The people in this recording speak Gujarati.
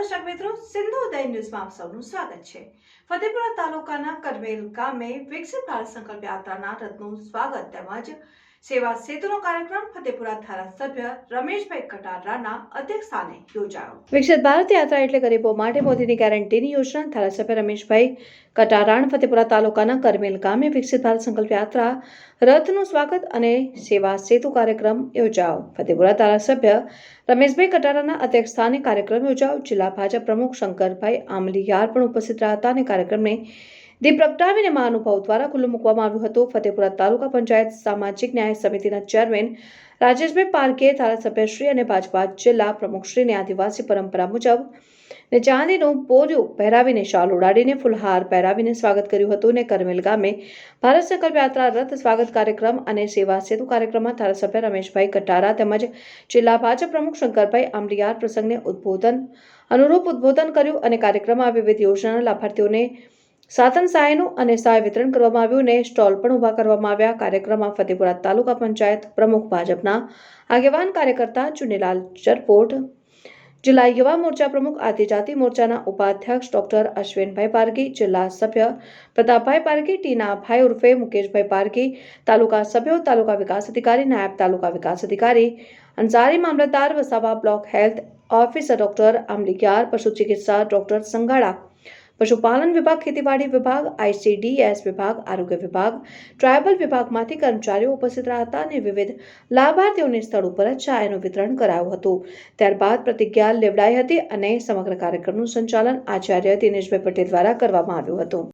સિંધુદય ન્યૂઝમાં આપ સૌનું સ્વાગત છે. ફતેપુરા તાલુકાના કરવેલ ગામે વિકસિત ભારત સંકલ્પ યાત્રાના રથનું સ્વાગત તેમજ સેવા સેતુનો કાર્યક્રમ ફતેપુરા ધારાસભ્ય રમેશભાઈ કટારાના અધ્યક્ષસ્થાને યોજાયો. વિકસિત ભારત યાત્રા એટલે ગરીબો માટે મોદીની ગેરંટીની યોજના ધારાસભ્ય રમેશભાઈ કટારાણ ફતેપુરા તાલુકાના કરમેલ ગામે વિકસિત ભારત સંકલ્પ યાત્રા રથનું સ્વાગત અને સેવા સેતુ કાર્યક્રમ યોજાયો. ફતેપુરા ધારાસભ્ય રમેશભાઈ કટારાના અધ્યક્ષસ્થાને કાર્યક્રમ યોજાયો. જિલ્લા ભાજપ પ્રમુખ શંકરભાઈ આમલીયાર પણ ઉપસ્થિત રહ્યા હતા અને કાર્યક્રમને દીપ પ્રગટાવીને મહાનુભાવ દ્વારા ખુલ્લું મૂકવામાં આવ્યું હતું. ફતેપુરા તાલુકા પંચાયત સામાજિક ન્યાય સમિતિના ચેરમેન રાજેશભાઈ પારકે ધારાસભ્યશ્રી અને ભાજપા જિલ્લા પ્રમુખશ્રીને આદિવાસી પરંપરા મુજબ ને ચાંદીનું બોર્યું પહેરાવીને શાલ ઉડાડીને ફૂલહાર પહેરાવીને સ્વાગત કર્યું હતું ને કરમેલ ગામે ભારત સંકલ્પ યાત્રા રથ સ્વાગત કાર્યક્રમ અને સેવા સેતુ કાર્યક્રમમાં ધારાસભ્ય રમેશભાઈ કટારા તેમજ જિલ્લા ભાજપ પ્રમુખ શંકરભાઈ આમલીયાર પ્રસંગને ઉદ્બોધન અનુરૂપ ઉદ્બોધન કર્યું અને કાર્યક્રમમાં વિવિધ યોજનાના લાભાર્થીઓને સાધન સહાયનું અને સહાય વિતરણ કરવામાં આવ્યું ને સ્ટોલ પણ ઊભા કરવામાં આવ્યા. કાર્યક્રમમાં ફતેપુરા તાલુકા પંચાયત પ્રમુખ ભાજપના આગેવાન કાર્યકર્તા ચુનીલાલ ચરપોટ, જિલ્લા યુવા મોરચા પ્રમુખ આદિજાતિ મોરચાના ઉપાધ્યક્ષ ડોક્ટર અશ્વિનભાઈ પારગી જિલ્લા સભ્ય પ્રતાપભાઈ પારગી ટીનાભાઈ ઉર્ફે મુકેશભાઈ પારગી તાલુકા સભ્યો, તાલુકા વિકાસ અધિકારી, નાયબ તાલુકા વિકાસ અધિકારી, અંસારી મામલતદાર, Vasava block health officer doctor Amaliyar પશુ ચિકિત્સા ડોક્ટર સંઘાડા પશુપાલન વિભાગ, ખેતીવાડી વિભાગ આઈસીડીએસ વિભાગ, આરોગ્ય વિભાગ, ટ્રાયબલ વિભાગમાંથી કર્મચારીઓ ઉપસ્થિત રહ્યા હતા અને વિવિધ લાભાર્થીઓને સ્થળ ઉપર જ ચાયનું વિતરણ કરાયું હતું. ત્યારબાદ પ્રતિજ્ઞા લેવડાઈ હતી અને સમગ્ર કાર્યક્રમનું સંચાલન આચાર્ય દિનેશભાઈ પટેલ દ્વારા કરવામાં આવ્યું હતું.